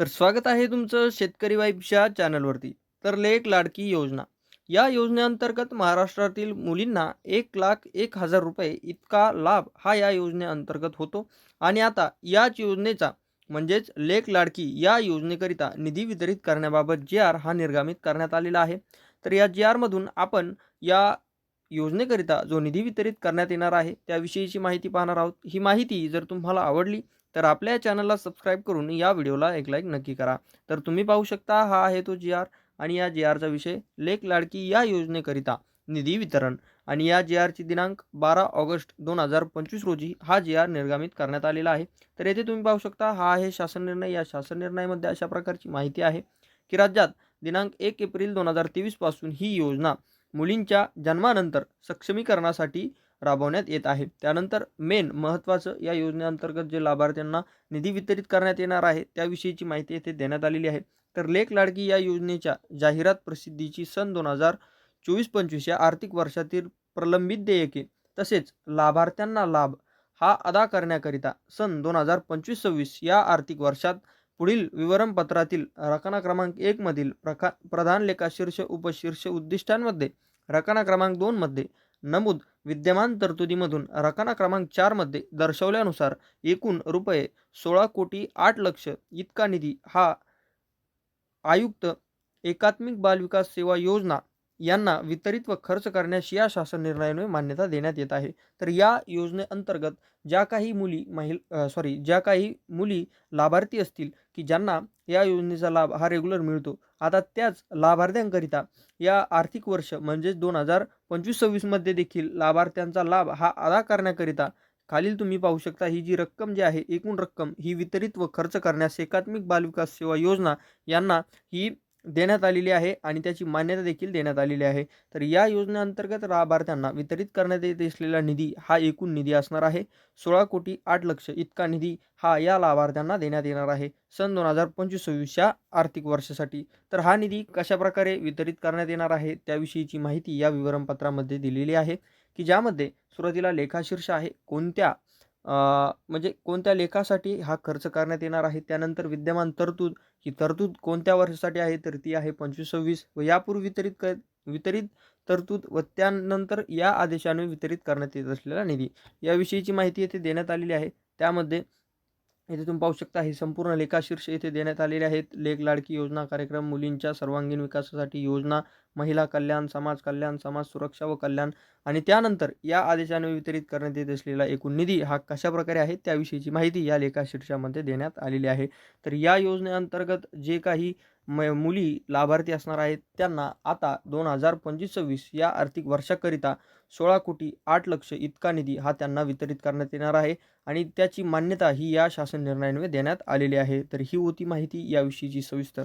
तर स्वागत आहे तुमचं शेतकरी वाईफच्या चॅनलवरती. तर लेख लाडकी योजना. या योजनेअंतर्गत महाराष्ट्रातील मुलींना एक लाख एक हजार रुपये इतका लाभ हा या योजनेअंतर्गत होतो. आणि आता याच योजनेचा म्हणजेच लेख लाडकी या योजनेकरिता निधी वितरित करण्याबाबत जी आर हा निर्गमित करण्यात आलेला आहे. तर या जी आरमधून आपण या योजनेकरिता जो निधी वितरित करण्यात येणार आहे त्याविषयीची माहिती पाहणार आहोत. ही माहिती जर तुम्हाला आवडली तर आपल्या चॅनलला सबस्क्राईब करून या व्हिडिओला एक लाईक नक्की करा. तर तुम्ही पाहू शकता हा आहे तो जी आर आणि या जी आरचा विषय लेख लाडकी या योजनेकरिता निधी वितरण आणि या जी आरची दिनांक बारा ऑगस्ट दोन हजार पंचवीस रोजी हा जी आर निर्गमित करण्यात आलेला आहे. तर येथे तुम्ही पाहू शकता हा आहे शासन निर्णय. या शासन निर्णयामध्ये अशा प्रकारची माहिती आहे की राज्यात दिनांक एक एप्रिल दोन हजार तेवीसपासून ही योजना मुलींच्या जन्मानंतर सक्षमीकरणासाठी राबवण्यात येत आहे. त्यानंतर मेन महत्त्वाचं या योजनेअंतर्गत जे लाभार्थ्यांना निधी वितरित करण्यात येणार आहे त्याविषयीची माहिती येथे देण्यात आलेली आहे. तर लेख लाडकी या योजनेच्या जाहिरात प्रसिद्धीची सन दोन हजार चोवीस पंचवीस या आर्थिक वर्षातील प्रलंबित देयके तसेच लाभार्थ्यांना लाभ हा अदा करण्याकरिता सन दोन हजार पंचवीस सव्वीस या आर्थिक वर्षात पुढील विवरणपत्रातील रकाना क्रमांक एकमधील प्रका प्रधान लेखाशीर्ष उपशीर्ष उद्दिष्टांमध्ये रकाना क्रमांक दोनमध्ये नमूद विद्यमान तरतुदीमधून रकाना क्रमांक चारमध्ये दर्शवल्यानुसार एकूण रुपये सोळा कोटी आठ लक्ष इतका निधी हा आयुक्त एकात्मिक बाल विकास सेवा योजना यांना वितरित व खर्च करण्यास या शासन निर्णयाने मान्यता देण्यात येत आहे. तर या योजनेअंतर्गत ज्या काही मुली महिल सॉरी ज्या काही मुली लाभार्थी असतील की ज्यांना या योजनेचा लाभ हा रेग्युलर मिळतो आता त्याच लाभार्थ्यांकरिता या आर्थिक वर्ष म्हणजेच दोन हजार पंचवीस सव्वीसमध्ये देखील लाभार्थ्यांचा लाभ हा अदा करण्याकरिता खालील तुम्ही पाहू शकता ही जी रक्कम जी आहे एकूण रक्कम ही वितरित व खर्च करण्यास एकात्मिक बालविकास सेवा योजना यांना ही देण्यात आलेली आहे आणि त्याची मान्यता देखील देण्यात आलेली आहे. तर या योजनेअंतर्गत लाभार्थ्यांना वितरित करण्यात येत असलेला निधी हा एकूण निधी असणार आहे. सोळा कोटी आठ लक्ष इतका निधी हा या लाभार्थ्यांना देण्यात येणार आहे. सन दोन हजार पंचवीस सव्वीसच्या आर्थिक वर्षासाठी. तर हा निधी कशाप्रकारे वितरित करण्यात येणार आहे त्याविषयीची माहिती या विवरणपत्रामध्ये दिलेली आहे. की ज्यामध्ये सुरुवातीला लेखाशीर्ष आहे. कोणत्या म्हणजे कोणत्या लेखासाठी हा खर्च करण्यात येणार आहे? त्यानंतर विद्यमान तरतूद ही तरतूद कोणत्या वर्षासाठी आहे? तर ती आहे पंचवीस सव्वीस व यापूर्वी वितरित क वितरित तरतूद व त्यानंतर या आदेशाने वितरित करण्यात येत असलेला निधी. याविषयीची माहिती येथे देण्यात आलेली आहे. त्यामध्ये येथे तुम्ही पाहू शकता हे संपूर्ण लेखाशीर्ष येथे देण्यात आलेले आहेत. लेख लाडकी योजना कार्यक्रम मुलींच्या सर्वांगीण विकासासाठी योजना महिला कल्याण समाज कल्याण समाज सुरक्षा व कल्याण आणि त्यानंतर या आदेशाने वितरित करण्यात येत असलेला एकूण निधी हा कशा प्रकारे आहे त्याविषयीची माहिती या लेखाशीर्षामध्ये देण्यात आलेली आहे. तर या योजनेअंतर्गत जे काही म मुली लाभार्थी असणार आहेत त्यांना आता दोन हजार पंचवीस सव्वीस या आर्थिक वर्षाकरिता सोळा कोटी आठ लक्ष इतका निधी हा त्यांना वितरित करण्यात येणार आहे आणि त्याची मान्यता ही या शासन निर्णयाने देण्यात आलेली आहे. तर ही होती माहिती याविषयीची सविस्तर